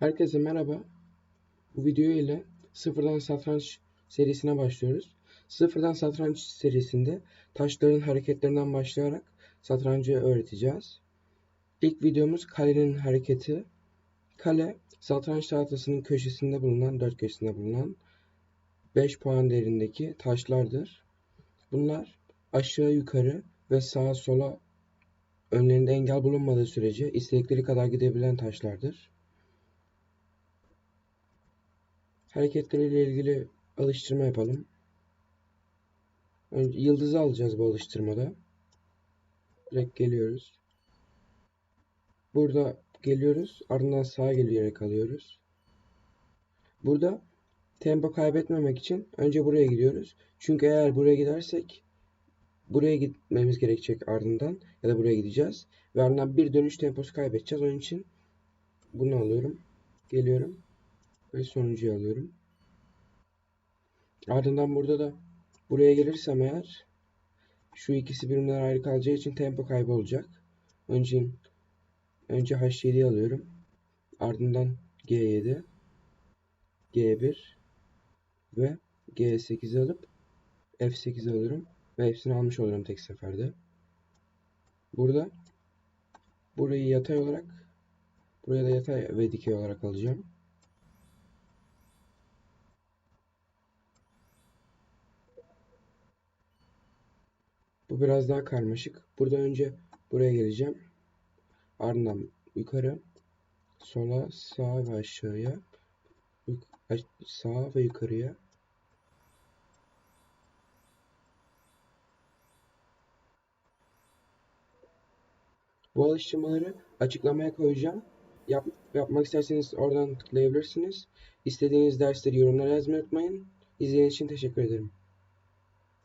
Herkese merhaba. Bu video ile Sıfırdan Satranç serisine başlıyoruz. Sıfırdan Satranç serisinde taşların hareketlerinden başlayarak satrancı öğreteceğiz. İlk videomuz kalenin hareketi. Kale, satranç tahtasının köşesinde bulunan, dört köşesinde bulunan 5 puan değerindeki taşlardır. Bunlar aşağı yukarı ve sağa sola önlerinde engel bulunmadığı sürece istedikleri kadar gidebilen taşlardır. Hareketleriyle ilgili alıştırma yapalım. Önce yıldızı alacağız bu alıştırmada. Direkt geliyoruz. Burada geliyoruz. Ardından sağa gelerek alıyoruz. Burada tempo kaybetmemek için önce buraya gidiyoruz. Çünkü eğer buraya gidersek buraya gitmemiz gerekecek ardından ya da buraya gideceğiz. Ve ardından bir dönüş temposu kaybedeceğiz. Onun için bunu alıyorum. Geliyorum. Ve sonuncuyu alıyorum. Ardından burada da buraya gelirsem eğer şu ikisi birbirinden ayrı kalacağı için tempo kaybı olacak. Önce önce H7'yi alıyorum. Ardından G7 G1 ve G8'i alıp F8'i alıyorum ve hepsini almış olurum tek seferde. Burada burayı yatay olarak buraya da yatay ve dikey olarak alacağım. Bu biraz daha karmaşık. Burada önce buraya geleceğim. Ardından yukarı, sola, sağa ve aşağıya, sağa ve yukarıya. Bu alıştırmaları açıklamaya koyacağım. Yap, yapmak isterseniz oradan tıklayabilirsiniz. İstediğiniz dersleri yorumlara yazmayı unutmayın. İzlediğiniz için teşekkür ederim.